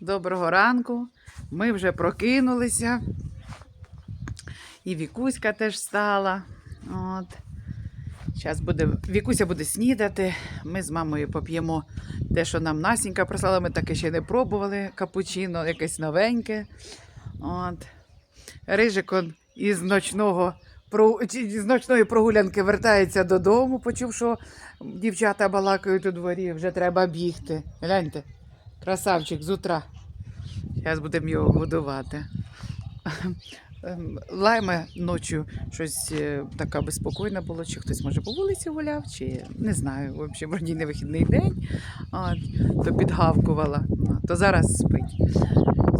Доброго ранку. Ми вже прокинулися. І Вікуська теж встала. От. Зараз буде, Вікуся буде снідати. Ми з мамою поп'ємо те, що нам Насінька прислала. Ми таке ще не пробували. Капучино, якесь новеньке. От. Рижик із ночного з ночної прогулянки вертається додому, почув, що дівчата балакають у дворі, вже треба бігти. Гляньте, красавчик з утра. Зараз будемо його годувати. Ем, Лайме ночі щось е, така безпокійна було, чи хтось може по вулиці гуляв, чи не знаю. В общем, вроді не вихідний день, от, то підгавкувала, ну, то зараз спить.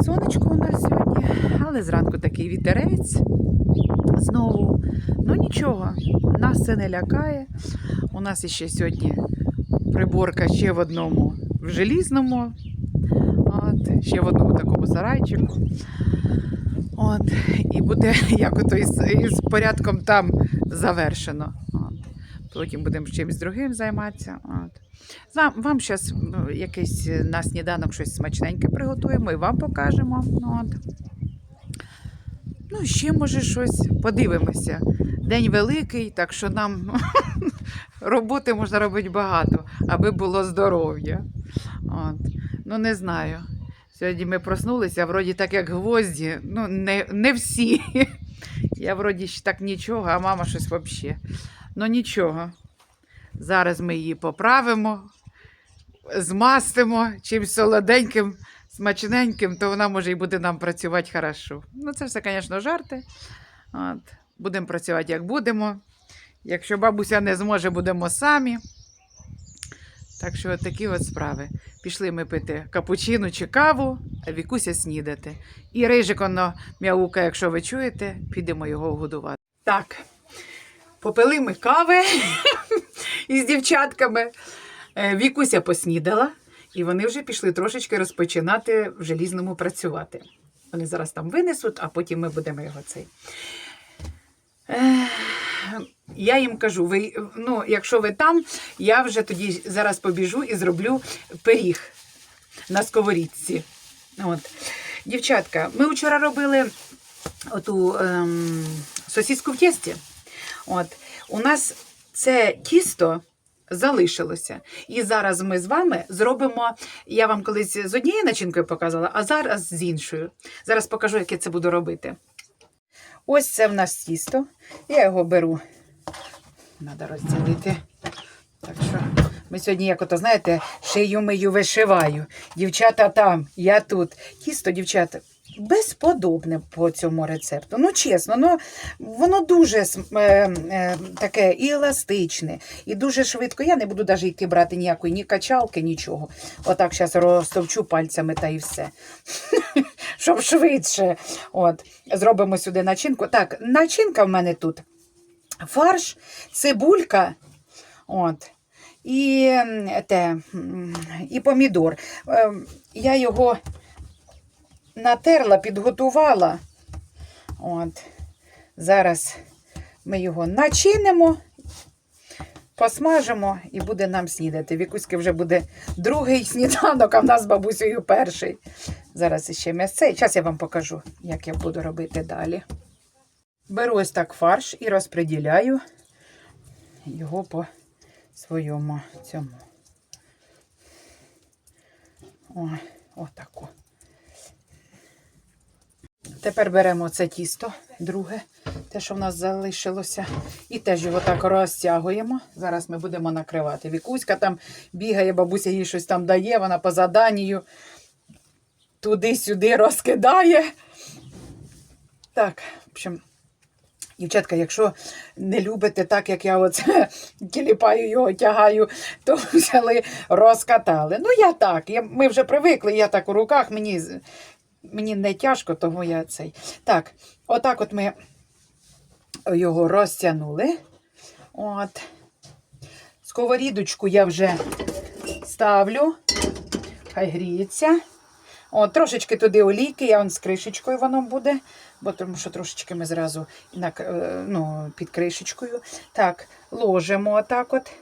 Сонечко у нас сьогодні, але зранку такий вітерець знову. Ну нічого, нас це не лякає. У нас іще сьогодні приборка ще в одному в желізному, ще в одному такому сарайчику. От, і буде як ото із, із порядком там завершено. От. Потім будемо чимось другим займатися. От. Вам, вам зараз якийсь е, на сніданок щось смачненьке приготуємо і вам покажемо. От. Ну, ще може щось подивимося. День великий, так що нам роботи можна робити багато, аби було здоров'я. От. Ну, не знаю. Сьогодні ми проснулися, вроді так, як гвозді. Ну, не, не всі. Я вроді ще так нічого, а мама щось взагалі. Ну нічого. Зараз ми її поправимо, змастимо чимось солоденьким, смачненьким, то вона може і буде нам працювати хорошо. Ну, це все, звісно, жарти. От. Будемо працювати, як будемо. Якщо бабуся не зможе, будемо самі. Так що от такі от справи. Пішли ми пити капучино чи каву, а Вікуся снідати. І рижик м'яука, якщо ви чуєте, підемо його годувати. Так, попили ми кави із дівчатками. Е, Вікуся поснідала, і вони вже пішли трошечки розпочинати в желізному працювати. Вони зараз там винесуть, а потім ми будемо його цей. Я їм кажу, ви, ну, якщо ви там, я вже тоді зараз побіжу і зроблю пиріг на сковорідці. От. Дівчатка, ми вчора робили оту ем, сосиску в тісті. От. У нас це тісто залишилося. І зараз ми з вами зробимо. Я вам колись з однією начинкою показувала, а зараз з іншою. Зараз покажу, як я це буду робити. Ось це в нас тісто. Я його беру. Треба розділити. Так що ми сьогодні, як ото, знаєте, шию мию вишиваю. Дівчата там, я тут. Тісто, дівчата, безподобне по цьому рецепту. Ну, чесно, ну, воно дуже е, е, таке і еластичне, і дуже швидко. Я не буду навіть йти брати ніякої ні качалки, нічого. Отак зараз розтовчу пальцями та і все. Щоб швидше. От. Зробимо сюди начинку. Так, начинка в мене тут фарш, цибулька. От. І, те, і помідор. Ем, Я його натерла, підготувала. От. Зараз ми його начинимо, посмажимо і буде нам снідати. Вікуськи вже буде другий сніданок, а в нас з бабусею перший. Зараз ще м'ясце. Зараз я вам покажу, як я буду робити далі. Беру ось так фарш і розподіляю його по своєму цьому. О, отако. Тепер беремо це тісто, друге, те, що в нас залишилося, і теж його так розтягуємо. Зараз ми будемо накривати. Вікуська там бігає, бабуся їй щось там дає, вона по заданню туди-сюди розкидає. Так, в общем, Дівчатка, якщо не любите так, як я оце тіліпаю його, тягаю, то взяли, розкатали. Ну, я так, я, ми вже привикли, я так у руках, мені, мені не тяжко, тому я цей. Так, отак от ми його розтягнули. От. Сковорідочку я вже ставлю, хай гріється. О, трошечки туди олійки, я вон з кришечкою воно буде, бо тому що трошечки ми зразу е, ну, під кришечкою. Так, ложимо отак от.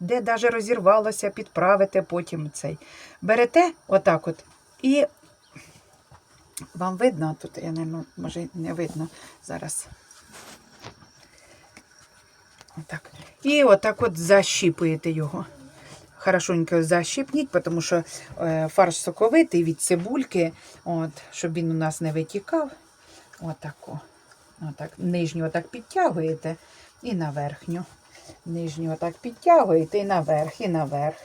Де навіть розірвалося, підправите потім цей. Берете отак от І вам видно, тут я не може не видно зараз. Отак. І отак от защіпуєте його. Хорошонько защіпніть, тому що е, фарш соковитий від цибульки, от, щоб він у нас не витікав. Отако. Отак. Нижню отак підтягуєте і на верхню. Нижню отак підтягуєте і наверх, і наверх.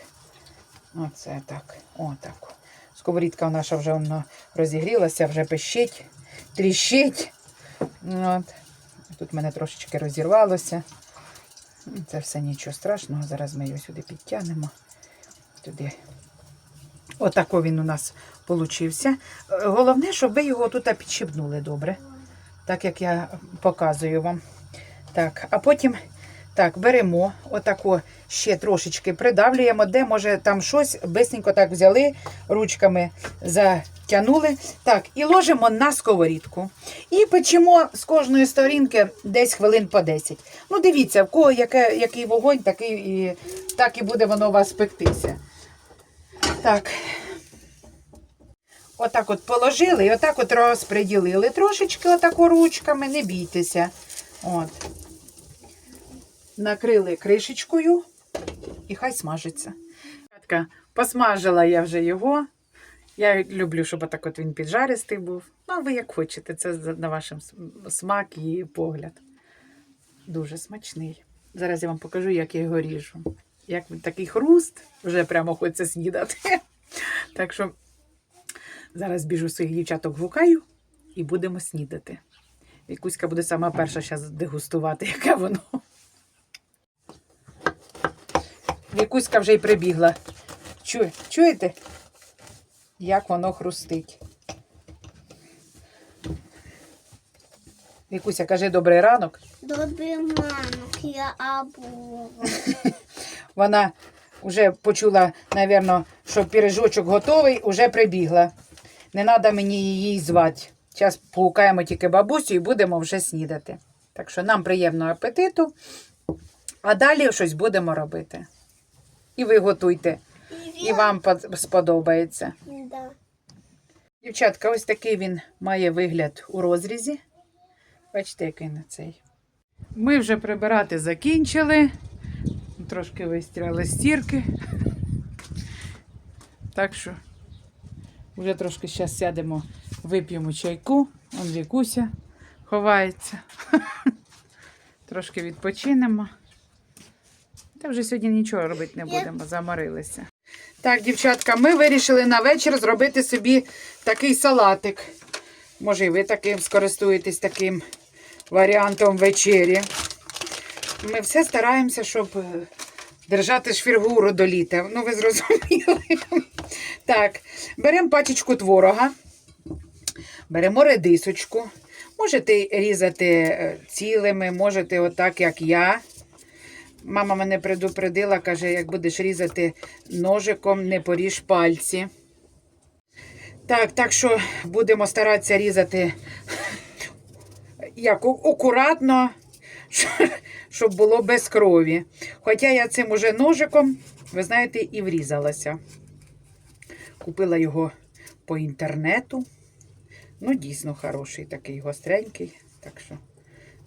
Оце так. Отак. Сковорідка наша вже воно розігрілася, вже пищить, тріщить. От. Тут мене трошечки розірвалося. Це все нічого страшного. Зараз ми його сюди підтягнемо. Туди. Отако він у нас получився. Е, Головне, щоб ви його тут підщипнули добре. Так як я показую вам. Так, а потім так, беремо, отако ще трошечки придавлюємо, де може там щось, бисенько так взяли, ручками затягнули. Так, і ложимо на сковорідку. І печемо з кожної сторінки десь хвилин по 10. Ну, дивіться, в кого яке, який вогонь, такий і, так і буде воно у вас пектися. Так. Отак от положили і отак от розподілили. Трошечки отако ручками, не бійтеся. От. Накрили кришечкою і хай смажиться. Посмажила я вже його. Я люблю, щоб отак от він піджаристий був. Ну, ви як хочете, це на вашим см- смак і погляд. Дуже смачний. Зараз я вам покажу, як я його ріжу. Як він такий хруст, вже прямо хочеться снідати. Так що зараз біжу своїх дівчаток гукаю і будемо снідати. Вікуська буде сама перша зараз дегустувати, яке воно. Вікуська вже й прибігла. Чує, чуєте? Як воно хрустить. Вікуся, каже добрий ранок. Добрий ранок, я Абу. Вона вже почула, напевно, що піріжочок готовий, вже прибігла. Не треба мені її звати. Зараз погукаємо тільки бабусю і будемо вже снідати. Так що нам приємного апетиту, а далі щось будемо робити. І ви готуйте, і вам сподобається. Да. Дівчатка, ось такий він має вигляд у розрізі. Бачите, який на цей. Ми вже прибирати закінчили. Трошки вистирали стірки. Так що вже трошки зараз сядемо, вип'ємо чайку. Он Вікуся ховається. Трошки відпочинемо. Та вже сьогодні нічого робити не будемо, заморилися. Так, дівчатка, ми вирішили на вечір зробити собі такий салатик. Може, і ви таким скористуєтесь таким варіантом вечері. Ми все стараємося, щоб е, держати ж фігуру до літа. Ну, ви зрозуміли. Так, беремо пачечку творога, беремо редисочку. Можете різати е, цілими, можете отак, як я. Мама мене предупредила, каже, як будеш різати ножиком, не поріж пальці. Так, так що будемо старатися різати як акуратно, щоб було без крові. Хоча я цим уже ножиком, ви знаєте, і врізалася. Купила його по інтернету. Ну, дійсно хороший, такий гостренький. Так що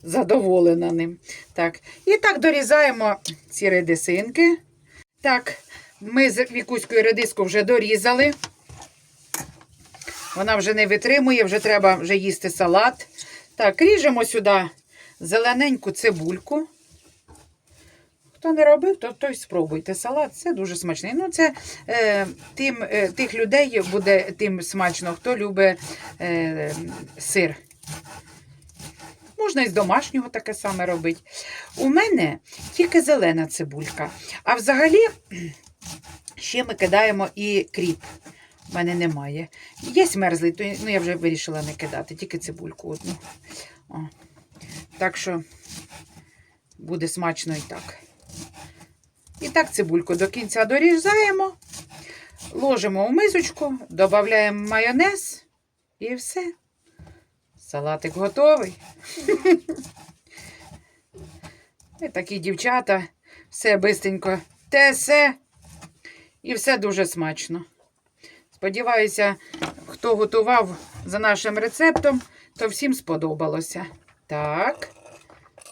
задоволена ним. Так, і так дорізаємо ці редисинки. Так, ми з вікуською редиску вже дорізали. Вона вже не витримує, вже треба вже їсти салат. Так, ріжемо сюди зелененьку цибульку. Хто не робив, то той спробуйте. Салат це дуже смачний. Ну, це е, тим, е, тих людей буде тим смачно, хто любить е, сир. Можна і з домашнього таке саме робити. У мене тільки зелена цибулька. А взагалі ще ми кидаємо і кріп. У мене немає. Є мерзлий, то ну, я вже вирішила не кидати, тільки цибульку одну. О. Так що буде смачно і так. І так цибульку до кінця дорізаємо, ложимо в мисочку, додаємо майонез і все. Салатик готовий. І такі дівчата, все бистренько тесе. І все дуже смачно. Сподіваюся, хто готував за нашим рецептом, то всім сподобалося. Так,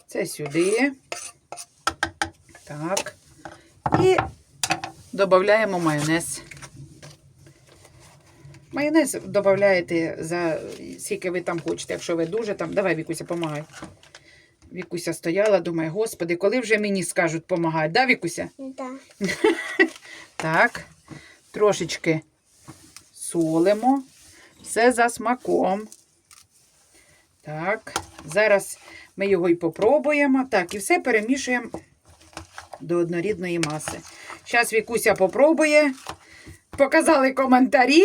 це сюди. Так. І додаємо майонез. Майонез додаєте за скільки ви там хочете, якщо ви дуже там. Давай, Вікуся, помагай. Вікуся стояла, думає, господи, коли вже мені скажуть помагати, да, Вікуся? Да. Так, трошечки солимо. Все за смаком. Так, зараз ми його і попробуємо. Так, і все перемішуємо до однорідної маси. Зараз Вікуся попробує. Показали коментарі.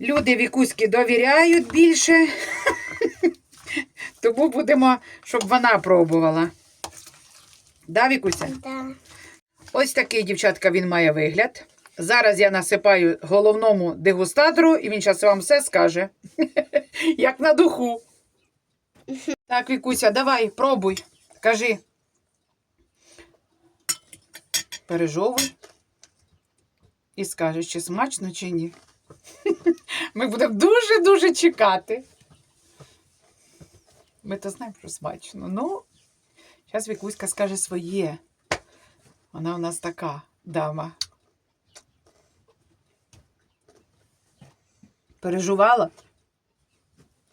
Люди Вікуськи довіряють більше. Тому будемо, щоб вона пробувала. Да, Вікуся? Да. Ось такий, дівчатка, він має вигляд. Зараз я насипаю головному дегустатору, і він зараз вам все скаже. Як на духу. Так, Вікуся, давай, пробуй. Кажи. Пережовуй. І скажеш, чи смачно, чи ні. Ми будемо дуже-дуже чекати. Ми то знаємо, що смачно. Ну, зараз Вікуська скаже своє. Вона у нас така дама. Переживала?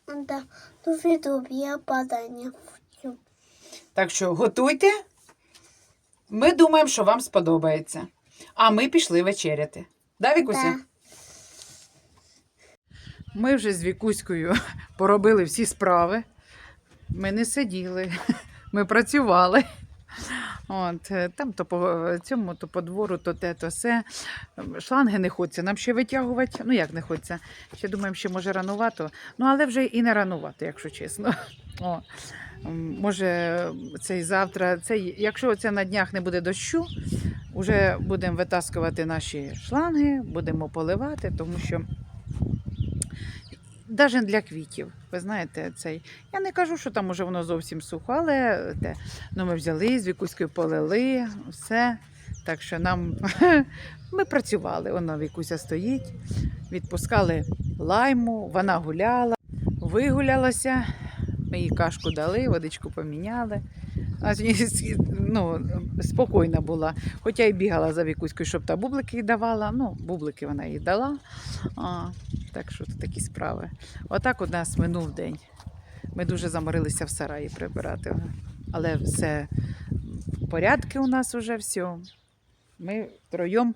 Да. Дуже добре падання. Так що готуйте. Ми думаємо, що вам сподобається. А ми пішли вечеряти. Да, Вікуся? Да. Ми вже з Вікуською поробили всі справи. Ми не сиділи, ми працювали. От, е, там то по цьому, то по двору, то те, то все. Шланги не хочеться нам ще витягувати. Ну як не хочеться? Ще думаємо, що може ранувато. Ну, але вже і не ранувато, якщо чесно. О, може, цей завтра, цей, якщо це на днях не буде дощу, вже будемо витаскувати наші шланги, будемо поливати, тому що навіть для квітів, ви знаєте, цей. Я не кажу, що там уже воно зовсім сухо, але те, ну, ми взяли з Вікуською полили, все. Так що нам ми працювали. Воно Вікуся стоїть, відпускали лайму, вона гуляла, вигулялася. Ми їй кашку дали, водичку поміняли. Ну, спокійна була. Хоча й бігала за Вікуською, щоб та бублики давала. Ну, бублики вона їй дала. А, так що тут такі справи. Отак у нас минув день. Ми дуже заморилися в сараї прибирати. Але все в порядку у нас вже все. Ми втроєм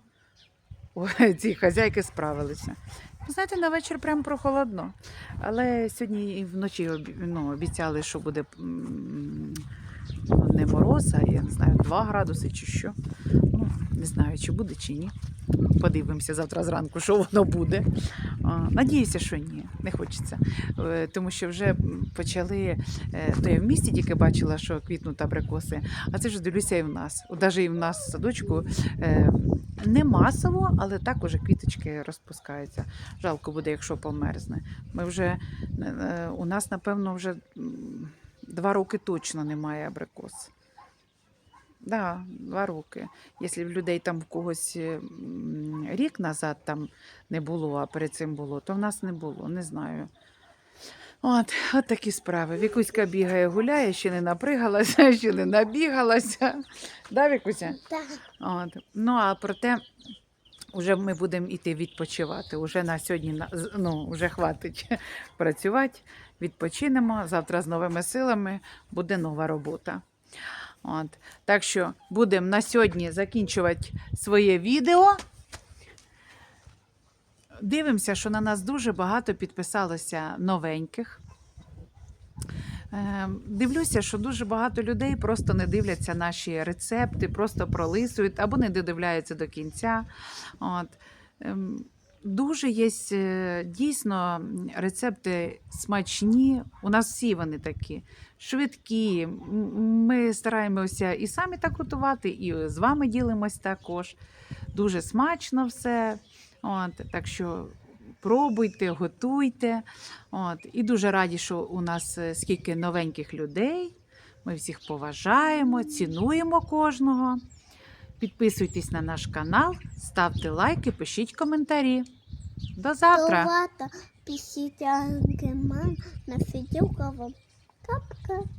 ці хазяйки справилися. Знаєте, на вечір прям прохолодно. Але сьогодні і вночі ну, обіцяли, що буде ну, не мороз, а я не знаю, 2 градуси чи що. Не знаю, чи буде, чи ні. Подивимося завтра зранку, що воно буде. Надіюся, що ні, не хочеться. Е, Тому що вже почали, е, то я в місті тільки бачила, що квітнуть абрикоси, а це ж дивлюся і в нас. Навіть і в нас в садочку е, не масово, але так уже квіточки розпускаються. Жалко буде, якщо померзне. Ми вже у нас, напевно, вже два роки точно немає абрикос. Да, два роки. Якщо в людей там в когось е, рік назад там не було, а перед цим було, то в нас не було, не знаю. От, от такі справи. Вікуська бігає, гуляє, ще не напригалася, ще не набігалася. Да, Вікуся? Да. От. Ну, а проте вже ми будемо йти відпочивати. Уже на сьогодні ну, вже хватить працювати, відпочинемо. Завтра з новими силами буде нова робота. От. Так що будемо на сьогодні закінчувати своє відео. Дивимося, що на нас дуже багато підписалося новеньких. Е, Дивлюся, що дуже багато людей просто не дивляться наші рецепти, просто пролисують або не додивляються до кінця. От. Дуже є е, дійсно рецепти смачні. У нас всі вони такі швидкі. Ми стараємося і самі так готувати, і з вами ділимось також. Дуже смачно все. От, так що пробуйте, готуйте. От, і дуже раді, що у нас е, скільки новеньких людей. Ми всіх поважаємо, цінуємо кожного. Підписуйтесь на наш канал, ставте лайки, пишіть коментарі. До завтра! Пишіть ангеман на фідюкову. Капка.